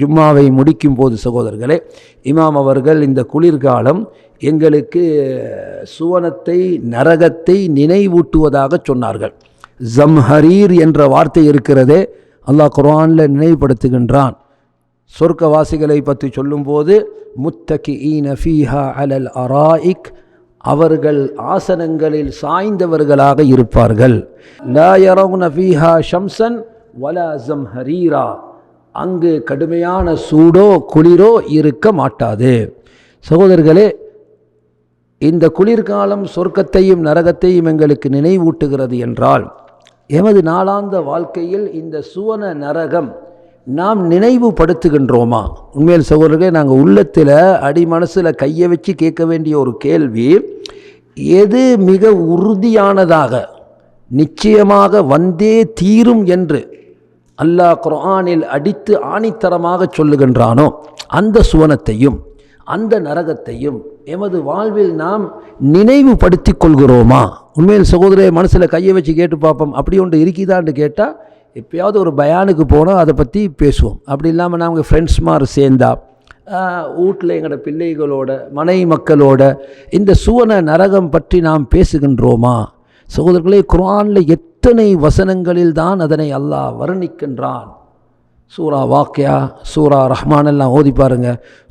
ஜும்மாவை முடிக்கும் போது சகோதரர்களே இமாம் அவர்கள் இந்த குளிர்காலம் எங்களுக்கு சுவனத்தை நரகத்தை நினைவூட்டுவதாக சொன்னார்கள். ஜம்ஹரீர் என்ற வார்த்தை இருக்கிறதே அல்லாஹ் குரானில் நினைவுபடுத்துகின்றான். சொர்க்கவாசிகளை பற்றி சொல்லும்போது முத்தகி நஃபீஹா அலல் அராயிக் அவர்கள் ஆசனங்களில் சாய்ந்தவர்களாக இருப்பார்கள். லா யரவு நஃபீஹா ஷம்சன் வலா ஜம்ஹரீரா அங்கு கடுமையான சூடோ குளிரோ இருக்க மாட்டாது. சகோதரர்களே இந்த குளிர்காலம் சொர்க்கத்தையும் நரகத்தையும் எங்களுக்கு நினைவூட்டுகிறது என்றால் எமது நாளாந்த வாழ்க்கையில் இந்த சுவன நரகம் நாம் நினைவுபடுத்துகின்றோமா? உண்மையில் சகோதரர்களே நாங்கள் உள்ளத்தில் அடி மனசில் கையை வச்சு கேட்க வேண்டிய ஒரு கேள்வி எது மிக உறுதியானதாக நிச்சயமாக வந்தே தீரும் என்று அல்லாஹ் குரானில் அடித்து ஆணித்தரமாக சொல்லுகின்றானோ அந்த சுவனத்தையும் அந்த நரகத்தையும் எமது வாழ்வில் நாம் நினைவுபடுத்தி கொள்கிறோமா? உண்மையில் சகோதரே மனசில் கையை வச்சு கேட்டு பார்ப்போம். அப்படி ஒன்று இருக்குதான்னு கேட்டால் எப்பயாவது ஒரு பயானுக்கு போனால் அதை பற்றி பேசுவோம். அப்படி இல்லாமல் நாங்கள் ஃப்ரெண்ட்ஸ் மாதிரி சேர்ந்தா வீட்டில் எங்களோட பிள்ளைகளோட மனை மக்களோட இந்த சுவன நரகம் பற்றி நாம் பேசுகின்றோமா? சகோதரர்களே குரானில் எத்தனை வசனங்களில் தான் அதனை அல்லாஹ் வர்ணிக்கின்றான். சூரா வாக்கியா சூரா ரஹ்மான் எல்லாம் ஓதி பாருங்க.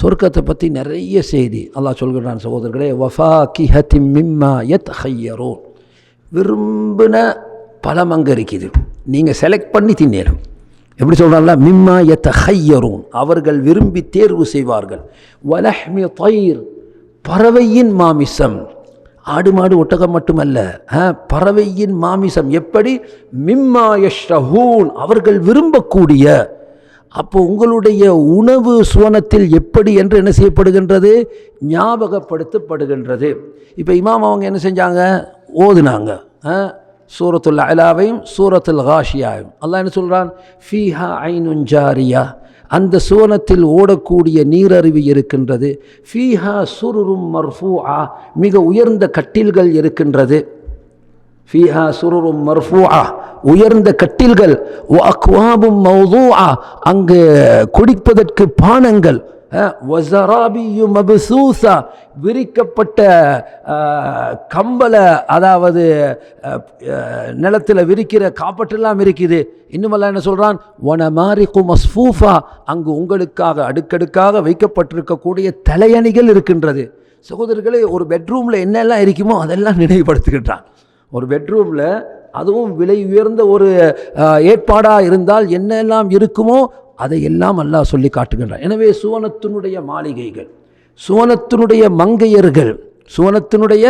சொர்க்கத்தை பற்றி நிறைய செய்தி அல்லாஹ் சொல்கிறான் சகோதரர்களே வஃபா கிஹத்தி மிம்மா எத் ஹையரோன் விரும்பின பழம் அங்கே இருக்குது. நீங்கள் செலக்ட் பண்ணி தின்னேரும் எப்படி சொல்கிறாங்களா மிம்மா எத்த ஹையரும் அவர்கள் விரும்பி தேர்வு செய்வார்கள். வலஹ்மி தயிர். பறவையின் மாமிசம். ஆடு மாடு ஒட்டகம் மட்டுமல்ல ஆ, பறவையின் மாமிசம் எப்படி? மிம்மா யஷ்ரஹூன் அவர்கள் விரும்பக்கூடிய அப்போ உங்களுடைய உணவு சுவனத்தில் எப்படி என்று என்ன செய்யப்படுகின்றது? ஞாபகப்படுத்தப்படுகின்றது. இப்போ இமாம் அவங்க என்ன செஞ்சாங்க? ஓதுனாங்க ஆ, சூரத்துல் அலாவையும் சூரத்துல் காஷியாயும் அல்லாஹ் என்ன சொல்கிறான் ஃபீஹா ஐனுன் ஜாரியா. அந்த சுவனத்தில் ஓடக்கூடிய நீரருவி இருக்கின்றது. ஃபீஹா சுருரும் ஆ மிக உயர்ந்த கட்டில்கள் இருக்கின்றது. ஃபீஹா சுருரும் ஆ உயர்ந்த கட்டில்கள். அக்வாபும் மௌதூ ஆ அங்கு குடிப்பதற்கு பானங்கள். அஹ், மபுசூசா விரிக்கப்பட்ட கம்பலை அதாவது நிலத்தில் விரிக்கிற காப்பட்டெல்லாம் இருக்குது இன்னுமெல்லாம் என்ன சொல்கிறான் ஒன மாரிக்கு மஸ்ஃபூஃபா அங்கு உங்களுக்காக அடுக்கடுக்காக வைக்கப்பட்டிருக்கக்கூடிய தலையணிகள் இருக்கின்றது. சகோதரர்களே ஒரு பெட்ரூமில் என்னெல்லாம் இருக்குமோ அதெல்லாம் நினைவுபடுத்துகின்றான். ஒரு பெட்ரூமில் அதுவும் விலை உயர்ந்த ஒரு ஏற்பாடாக இருந்தால் என்னெல்லாம் இருக்குமோ அதையெல்லாம் அல்லாஹ் சொல்லி காட்டுகின்றான். எனவே சுவனத்தினுடைய மாளிகைகள் சுவனத்தினுடைய மங்கையர்கள் சுவனத்தினுடைய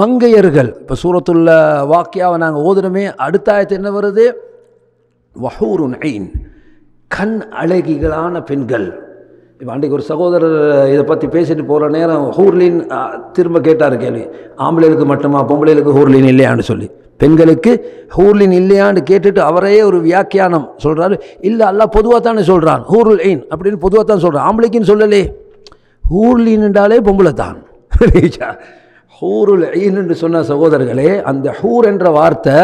மங்கையர்கள். இப்போ சூரத்துள்ள வாக்கியாவை நாங்கள் ஓதுனமே அடுத்த ஆயத்து என்ன வருது? வஹூருன் ஐன் கண் அழகிகளான பெண்கள். இப்போ அன்றைக்கு ஒரு சகோதரர் இதை பற்றி பேசிட்டு போகிற நேரம் ஹூர்லின் திரும்ப கேட்டார் கேள்வி. ஆம்பளைகளுக்கு மட்டுமா பொம்பளைகளுக்கு ஹூர்லின் இல்லையான்னு சொல்லி. பெண்களுக்கு ஹூர்லின் இல்லையான்னு கேட்டுட்டு அவரே ஒரு வியாக்கியானம் சொல்கிறாரு இல்லை அல்லாஹ் பொதுவாக தானே சொல்கிறான் ஹூருல் ஐன் அப்படின்னு பொதுவாக தான் சொல்கிறான் ஆம்பளைக்குன்னு சொல்லலே. ஹூர்லின் என்றாலே பொம்பளை தான். ஹூருல் ஐன் என்று சொன்ன சகோதரர்களே அந்த ஹூர் என்ற வார்த்தை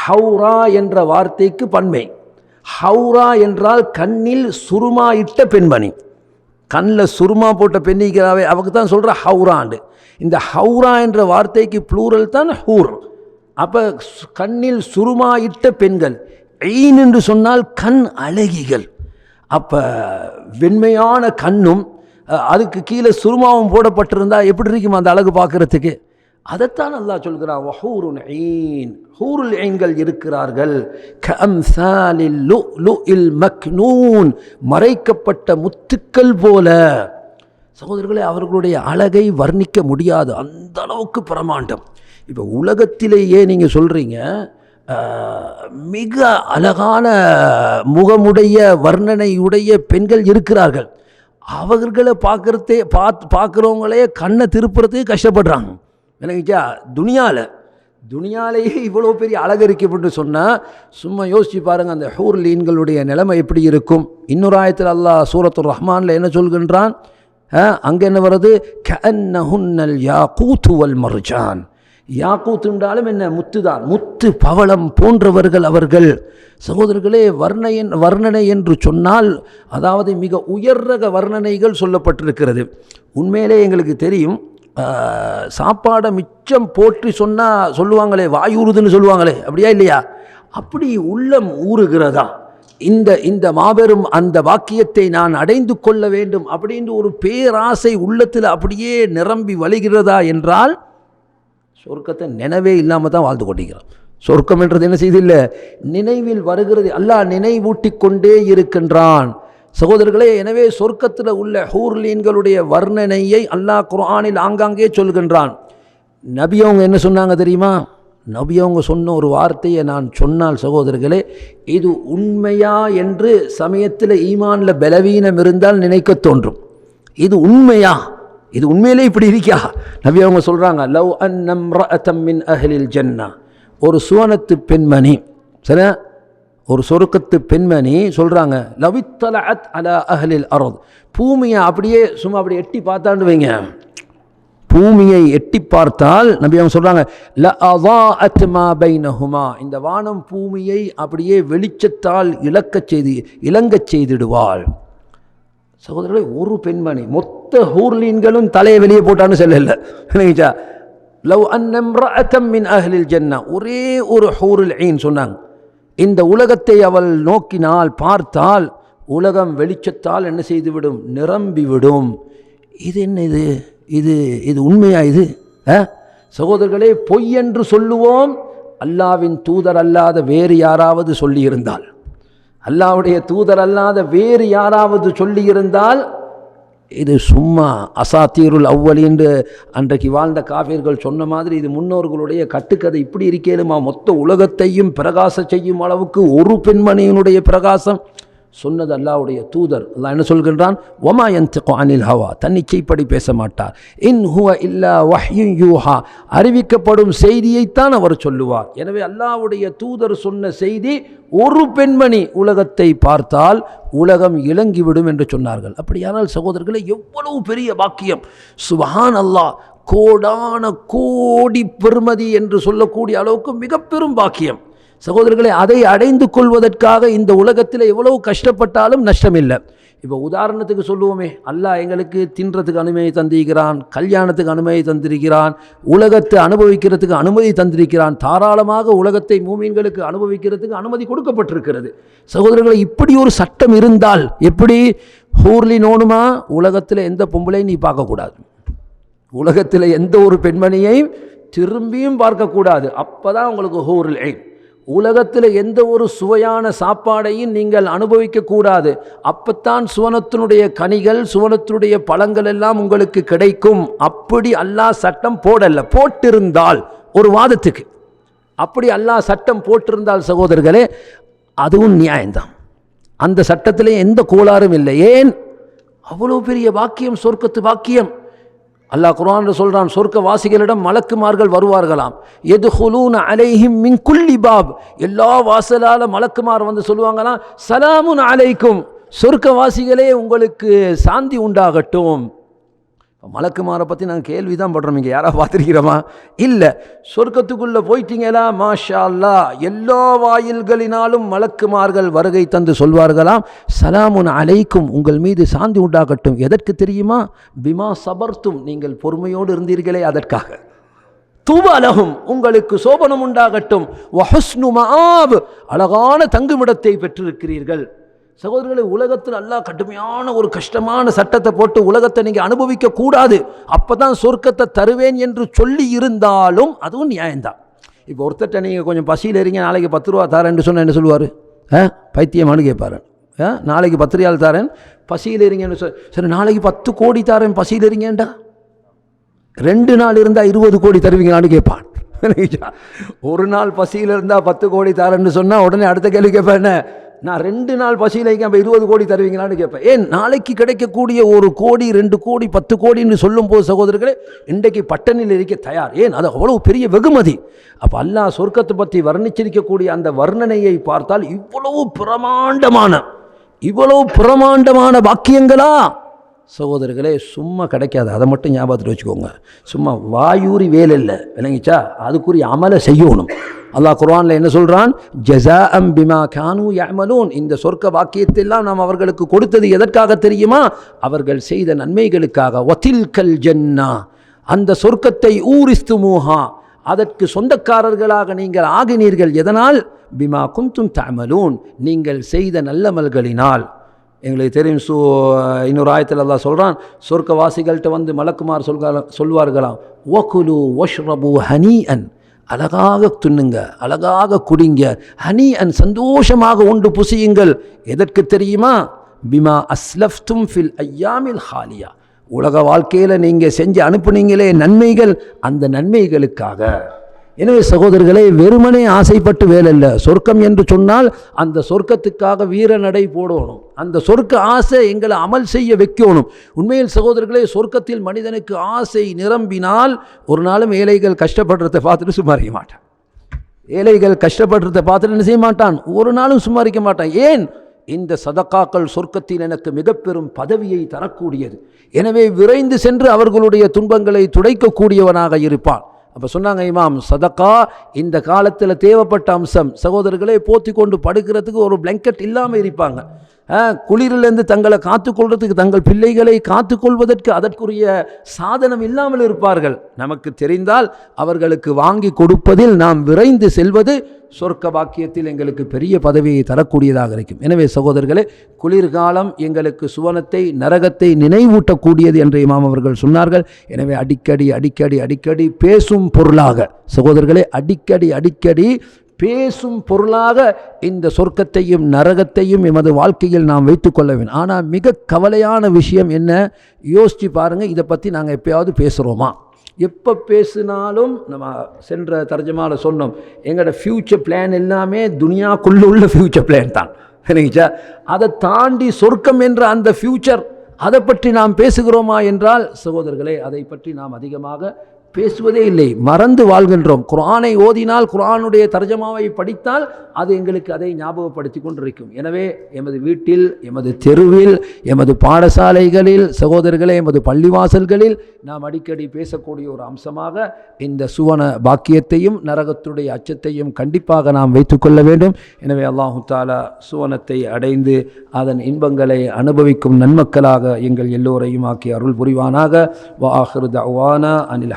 ஹவுரா என்ற வார்த்தைக்கு பன்மை. ஹவுரா என்றால் கண்ணில் சுருமா இட்ட பெண்மணி. கண்ணில் சுருமா போட்ட பெண்ணிக்கிறாவே அவக்கு தான் சொல்கிற ஹவுராண்டு. இந்த ஹவுரா என்ற வார்த்தைக்கு ப்ளூரல் தான் ஹூர். அப்போ கண்ணில் சுருமா இட்ட பெண்கள் ஐன் என்று சொன்னால் கண் அழகிகள். அப்போ வெண்மையான கண்ணும் அதுக்கு கீழே சுருமாவும் போடப்பட்டிருந்தால் எப்படி இருக்கும் அந்த அழகு பார்க்கறதுக்கு? அதைத்தான் அல்லாஹ் சொல்கிறான் வஹூருன் ஐன் ஹூருல் ஐன்கள் இருக்கிறார்கள். கம்சாலில் மக்னூன். மறைக்கப்பட்ட முத்துக்கள் போல. சகோதரர்களே அவர்களுடைய அழகை வர்ணிக்க முடியாது. அந்த அளவுக்கு பிரமாண்டம் இப்போ உலகத்திலேயே நீங்கள் சொல்கிறீங்க மிக அழகான முகமுடைய வர்ணனையுடைய பெண்கள் இருக்கிறார்கள். அவர்களை பார்க்குறதே பார்த்து பார்க்குறவங்களே கண்ணை திருப்புறதுக்கு கஷ்டப்படுறாங்க. விளங்கிச்சா? துனியாவில் துனியாலேயே இவ்வளோ பெரிய அழகு இருக்கப்பட்டு சொன்னால் சும்மா யோசிச்சு பாருங்கள் அந்த ஹூர்லீன்களுடைய நிலைமை எப்படி இருக்கும்? இன்னொரு ஆயத்தில் அல்லாஹ் சூரத்துர் ரஹ்மானில் என்ன சொல்கின்றான்? அங்கே என்ன வருது? கன்னஹுன்னல் யா கூத்துவல் மர்ஜான். யாக்கூத் என்றாலும் என்ன? முத்துதான். முத்து பவளம் போன்றவர்கள் அவர்கள். சகோதரர்களே வர்ணையன் வர்ணனை என்று சொன்னால் அதாவது மிக உயர்ரக வர்ணனைகள் சொல்லப்பட்டிருக்கிறது. உண்மையிலே எங்களுக்கு தெரியும் சாப்பாடை மிச்சம் போற்றி சொன்னால் சொல்லுவாங்களே வாயுறுதுன்னு சொல்லுவாங்களே அப்படியா இல்லையா? அப்படி உள்ளம் ஊறுகிறதா? இந்த இந்த மாபெரும் அந்த வாக்கியத்தை நான் அடைந்து கொள்ள வேண்டும் அப்படின்னு ஒரு பேராசை உள்ளத்தில் அப்படியே நிரம்பி வழிகிறதா என்றால் சொர்க்கத்தை நினைவே இல்லாமல் தான் வாழ்ந்து கொண்டிருக்கிறோம். சொர்க்கம் என்றது என்ன செய்தில்லை நினைவில் வருகிறது அல்லாஹ் நினைவூட்டி கொண்டே இருக்கின்றான். சகோதரர்களே எனவே சொர்க்கத்தில் உள்ள ஹூர்லீன்களுடைய வர்ணனையை அல்லாஹ் குர்ஆனில் ஆங்காங்கே சொல்கின்றான். நபி அவங்க என்ன சொன்னாங்க தெரியுமா? நபி அவங்க சொன்ன ஒரு வார்த்தையை நான் சொன்னால் சகோதரர்களே இது உண்மையா என்று சமயத்தில் ஈமானில் பலவீனம் இருந்தால் நினைக்க தோன்றும். இது உண்மையா? இது உண்மையிலே இப்படி இருக்கா? நபி அவங்க சொல்கிறாங்க லவ் அன்னம் மின் அஹ்லில் ஜன்னா. ஒரு சுவனத்து பெண்மணி சரி ஒரு சொருக்கத்து பெண்மணி சொல்கிறாங்க லவித்தலஅத் அலா அஹலில் அரோத். பூமியை அப்படியே சும்மா அப்படி எட்டி பார்த்தாண்டு வைங்க. பூமியை எட்டி பார்த்தால் நபி அவங்க சொல்கிறாங்க ல அதாஅத் மா பைனஹுமா. இந்த வானம் பூமியை அப்படியே வெளிச்சத்தால் இழக்கச் செய்து இளங்கச் செய்திடுவாள். சகோதரர்களே ஒரு பெண்மணி மொத்த ஹூர்லீன்களும் தலையை வெளியே போட்டான்னு சொல்லல. நினைச்சா லவ் அன்னம் மின் அஹ்லில் ஜன்னா. ஒரே ஒரு ஹூருல் ஐன் சொன்னாங்க. இந்த உலகத்தை அவள் நோக்கினால் பார்த்தால் உலகம் வெளிச்சத்தால் என்ன செய்துவிடும்? நிரம்பிவிடும். இது என்ன இது? இது இது உண்மையா இது? ஆ? சகோதரர்களே பொய் என்று சொல்லுவோம். அல்லாவின் தூதர் அல்லாத வேறு யாராவது சொல்லியிருந்தால். அல்லாவுடைய தூதர் அல்லாத வேறு யாராவது சொல்லியிருந்தால் இது சும்மா அசாத்தியருள் அவ்வளி என்று அன்றைக்கு வாழ்ந்த காவியர்கள் சொன்ன மாதிரி இது முன்னோர்களுடைய கட்டுக்கதை. இப்படி இருக்கேனுமா? மொத்த உலகத்தையும் பிரகாச செய்யும் அளவுக்கு ஒரு பெண்மணியினுடைய பிரகாசம். சொன்னது அல்லாவுடைய தூதர். அல்லாஹ் என்ன சொல்கின்றான்? ஒமா யந்திகு அனில் ஹவா. தன்னிச்சைப்படி பேச மாட்டார் இன் ஹுவ இல்லா வஹ்யு யூஹா. அறிவிக்கப்படும் செய்தியைத்தான் அவர் சொல்லுவார். எனவே அல்லாவுடைய தூதர் சொன்ன செய்தி ஒரு பெண்மணி உலகத்தை பார்த்தால் உலகம் இலங்கிவிடும் என்று சொன்னார்கள். அப்படியானால் சகோதரர்களே எவ்வளவு பெரிய பாக்கியம். சுஹான் அல்லாஹ் கோடான கோடி பெருமதி என்று சொல்லக்கூடிய அளவுக்கு மிக பெரும் பாக்கியம். சகோதரர்களை அதை அடைந்து கொள்வதற்காக இந்த உலகத்தில் எவ்வளவு கஷ்டப்பட்டாலும் நஷ்டமில்லை. இப்போ உதாரணத்துக்கு சொல்லுவோமே அல்லாஹ் எங்களுக்கு தின்றதுக்கு அனுமதி தந்திருக்கிறான் கல்யாணத்துக்கு அனுமதி தந்திருக்கிறான் உலகத்தை அனுபவிக்கிறதுக்கு அனுமதி தந்திருக்கிறான் தாராளமாக உலகத்தை மூமீன்களுக்கு அனுபவிக்கிறதுக்கு அனுமதி கொடுக்கப்பட்டிருக்கிறது. சகோதரர்களை இப்படி ஒரு சட்டம் இருந்தால் எப்படி? ஹூர்லி நோணுமா? உலகத்தில் எந்த பொம்பளையும் நீ பார்க்கக்கூடாது. உலகத்தில் எந்த ஒரு பெண்மணியையும் திரும்பியும் பார்க்கக்கூடாது. அப்போ தான் உங்களுக்கு ஹூரில் எய்ம் உலகத்தில் எந்த ஒரு சுவையான சாப்பாடையும் நீங்கள் அனுபவிக்கக்கூடாது அப்பத்தான் சுவனத்தினுடைய கனிகள் சுவனத்தினுடைய பழங்கள் எல்லாம் உங்களுக்கு கிடைக்கும். அப்படி அல்லாஹ் சட்டம் போடல போட்டிருந்தால் ஒரு வாதத்துக்கு. அப்படி அல்லாஹ் சட்டம் போட்டிருந்தால் சகோதரர்களே அதுவும் நியாயம்தான். அந்த சட்டத்திலே எந்த கோளாறும் இல்லை. ஏன்? அவ்வளோ பெரிய வாக்கியம் சொர்க்கத்து வாக்கியம். அல்லாஹ் குரான் சொல்கிறான் சொர்க்க வாசிகளிடம் மலக்குமார்கள் வருவார்களாம். எது ஹுலூன் அலைஹிம் மின் குல்லி பாப். எல்லா வாசலால் மலக்குமார் வந்து சொல்லுவாங்களாம் சலாமுன் அலைக்கும். சொர்க்க வாசிகளே உங்களுக்கு சாந்தி உண்டாகட்டும். மலக்குமாரை பற்றி நாங்கள் கேள்வி தான் படுறோம். இங்கே யாராவது பார்த்துருக்கிறோமா? இல்லை. சொர்க்கத்துக்குள்ளே போயிட்டீங்களா? மாஷா அல்லா எல்லா வாயில்களினாலும் மலக்குமார்கள் வருகை தந்து சொல்வார்களாம். சலாமுன் அலைக்கும். உங்கள் மீது சாந்தி உண்டாகட்டும். எதற்கு தெரியுமா? பிமா சபர்த்தும். நீங்கள் பொறுமையோடு இருந்தீர்களே அதற்காக. தூபாலகும் உங்களுக்கு சோபனம் உண்டாகட்டும். வஹஸ்னு மஆப். அழகான தங்குமிடத்தை பெற்றிருக்கிறீர்கள். சகோதரர்களை உலகத்தில் அல்லாஹ் கடுமையான ஒரு கஷ்டமான சட்டத்தை போட்டு உலகத்தை நீங்கள் அனுபவிக்க கூடாது. அப்போ தான் சொர்க்கத்தை தருவேன் என்று சொல்லி இருந்தாலும் அதுவும் நியாயம்தான். இப்போ ஒருத்தட்ட நீங்கள் கொஞ்சம் பசியில் இருங்க நாளைக்கு பத்து ரூபா தரேன்னு சொன்னால் என்ன சொல்லுவார்? ஆ? பைத்தியமானு கேட்பாரு. ஆ? நாளைக்கு பத்து ரியால் தரேன் பசியில் இருங்கன்னு சொல் சரி நாளைக்கு பத்து கோடி தரேன் பசியில் இருங்கேன்டா ரெண்டு நாள் இருந்தால் இருபது கோடி தருவீங்களான்னு கேட்பான். ஒரு நாள் பசியில் இருந்தால் பத்து கோடி தரேன்னு சொன்னால் உடனே அடுத்த கேள்வி கேட்பேன் என்ன? நான் ரெண்டு நாள் பசியில் இருக்கேன் அப்போ இருபது கோடி தருவீங்களான்னு கேட்பேன். ஏன் நாளைக்கு கிடைக்கக்கூடிய ஒரு கோடி ரெண்டு கோடி பத்து கோடின்னு சொல்லும்போது சகோதரர்களே இன்றைக்கு பட்டணியில் இருக்க தயார். ஏன் அது அவ்வளவு பெரிய வெகுமதி. அப்போ அல்லாஹ் சொர்க்கத்தை பற்றி வர்ணிச்சிருக்கக்கூடிய அந்த வர்ணனையை பார்த்தால் இவ்வளவு பிரமாண்டமான இவ்வளவு பிரமாண்டமான வாக்கியங்களா? சகோதரர்களே சும்மா கிடைக்காது. அதை மட்டும் ஞாபகத்தில் வச்சுக்கோங்க. சும்மா வாயூரி வேலை இல்லை. விளங்கிச்சா? அதுக்குரிய அமலை செய்யணும். அல்லாஹ் குர்ஆனில் என்ன சொல்கிறான் ஜஸா அம் பிமா கானு யமலூன் இந்த சொர்க்க வாக்கியத்தெல்லாம் நாம் அவர்களுக்கு கொடுத்தது எதற்காக தெரியுமா? அவர்கள் செய்த நன்மைகளுக்காக. ஒத்தில்கல் ஜன்னா. அந்த சொர்க்கத்தை ஊரிஸ்துமூஹா. அதற்கு சொந்தக்காரர்களாக நீங்கள் ஆகினீர்கள். எதனால்? பிமா குந்தும் தமலூன் நீங்கள் செய்த நல்லமல்களினால் எங்களுக்கு தெரியும் சு இன்னொரு ஆயத்தில் அல்லாஹ் சொல்கிறான் சொர்க்கவாசிகள்கிட்ட வந்து மலக்குமார் சொல்க சொல்வார்களாம் ஒகுலு ஒஷ்ரபு ஹனி அன் அழகாக துண்ணுங்க அழகாக குடிங்க ஹனி அன் சந்தோஷமாக உண்டு புசியுங்கள். எதற்கு தெரியுமா? பிமா அஸ்லஃப்தும் ஃபில் ஐயாமில் ஹாலியா. உலக வாழ்க்கையில் நீங்கள் செஞ்சு அனுப்புனீங்களே நன்மைகள் அந்த நன்மைகளுக்காக. எனவே சகோதரர்களே வெறுமனே ஆசைப்பட்டு வேலை இல்லை சொர்க்கம் என்று சொன்னால் அந்த சொர்க்கத்துக்காக வீர நடை போடணும். அந்த சொர்க்க ஆசை எங்களை அமல் செய்ய வைக்கணும். உண்மையில் சகோதரர்களே சொர்க்கத்தில் மனிதனுக்கு ஆசை நிரம்பினால் ஒரு நாளும் ஏழைகள் கஷ்டப்படுறதை பார்த்துட்டு சுமாரிக்க மாட்டான். ஏழைகள் கஷ்டப்படுறதை பார்த்துட்டு என்ன செய்ய மாட்டான்? ஒரு நாளும் சுமாரிக்க மாட்டான். ஏன்? இந்த சதக்காக்கள் சொர்க்கத்தில் எனக்கு மிக பெரும் பதவியை தரக்கூடியது. எனவே விரைந்து சென்று அவர்களுடைய துன்பங்களை துடைக்கக்கூடியவனாக இருப்பான். அப்போ சொன்னாங்க இமாம் சதக்கா இந்த காலத்தில் தேவைப்பட்ட அம்சம் சகோதரர்களே போத்தி கொண்டு படுக்கிறதுக்கு ஒரு பிளாங்கெட் இல்லாமல் இருப்பாங்க. குளிரிலிருந்து தங்களை காத்துக்கொள்றதுக்கு தங்கள் பிள்ளைகளை காத்துக்கொள்வதற்கு அதற்குரிய சாதனம் இல்லாமல் இருப்பார்கள். நமக்கு தெரிந்தால் அவர்களுக்கு வாங்கி கொடுப்பதில் நாம் விரைந்து செல்வது சொர்க்க வாக்கியத்தில் எங்களுக்கு பெரிய பதவியை தரக்கூடியதாக இருக்கும். எனவே சகோதரர்களே குளிர்காலம் எங்களுக்கு சுவனத்தை நரகத்தை நினைவூட்டக்கூடியது என்று இமாம் அவர்கள் சொன்னார்கள். எனவே அடிக்கடி அடிக்கடி அடிக்கடி பேசும் பொருளாக. சகோதரர்களே அடிக்கடி அடிக்கடி பேசும் பொருளாக இந்த சொர்க்கத்தையும் நரகத்தையும் எமது வாழ்க்கையில் நாம் வைத்துக்கொள்ள வேண்டும். ஆனால் மிக கவலையான விஷயம் என்ன? யோசித்து பாருங்கள் இதை பற்றி நாங்கள் எப்பயாவது பேசுகிறோமா எப்போ பேசினாலும் நம்ம சென்ற தர்ஜமாவில் சொன்னோம் எங்களோட ஃப்யூச்சர் பிளான் எல்லாமே துனியாக்குள்ளே உள்ள ஃப்யூச்சர் பிளான் தான். சரிங்களா? அதை தாண்டி சொர்க்கம் என்ற அந்த ஃப்யூச்சர் அதை பற்றி நாம் பேசுகிறோமா என்றால் சகோதரர்களே அதை பற்றி நாம் அதிகமாக பேசுவதே இல்லை. மறந்து வாழ்கின்றோம். குரானை ஓதினால் குரானுடைய தர்ஜமாவை படித்தால் அது எங்களுக்கு அதை ஞாபகப்படுத்தி கொண்டிருக்கும். எனவே எமது வீட்டில் எமது தெருவில் எமது பாடசாலைகளில் சகோதரர்களே எமது பள்ளிவாசல்களில் நாம் அடிக்கடி பேசக்கூடிய ஒரு அம்சமாக இந்த சுவன பாக்கியத்தையும் நரகத்துடைய அச்சத்தையும் கண்டிப்பாக நாம் வைத்துக்கொள்ள வேண்டும். எனவே அல்லாஹு தாலா சுவனத்தை அடைந்து அதன் இன்பங்களை அனுபவிக்கும் நன்மக்களாக எங்கள் எல்லோரையும் ஆக்கி அருள் புரிவானாக வாஹிரு தவானா அனில்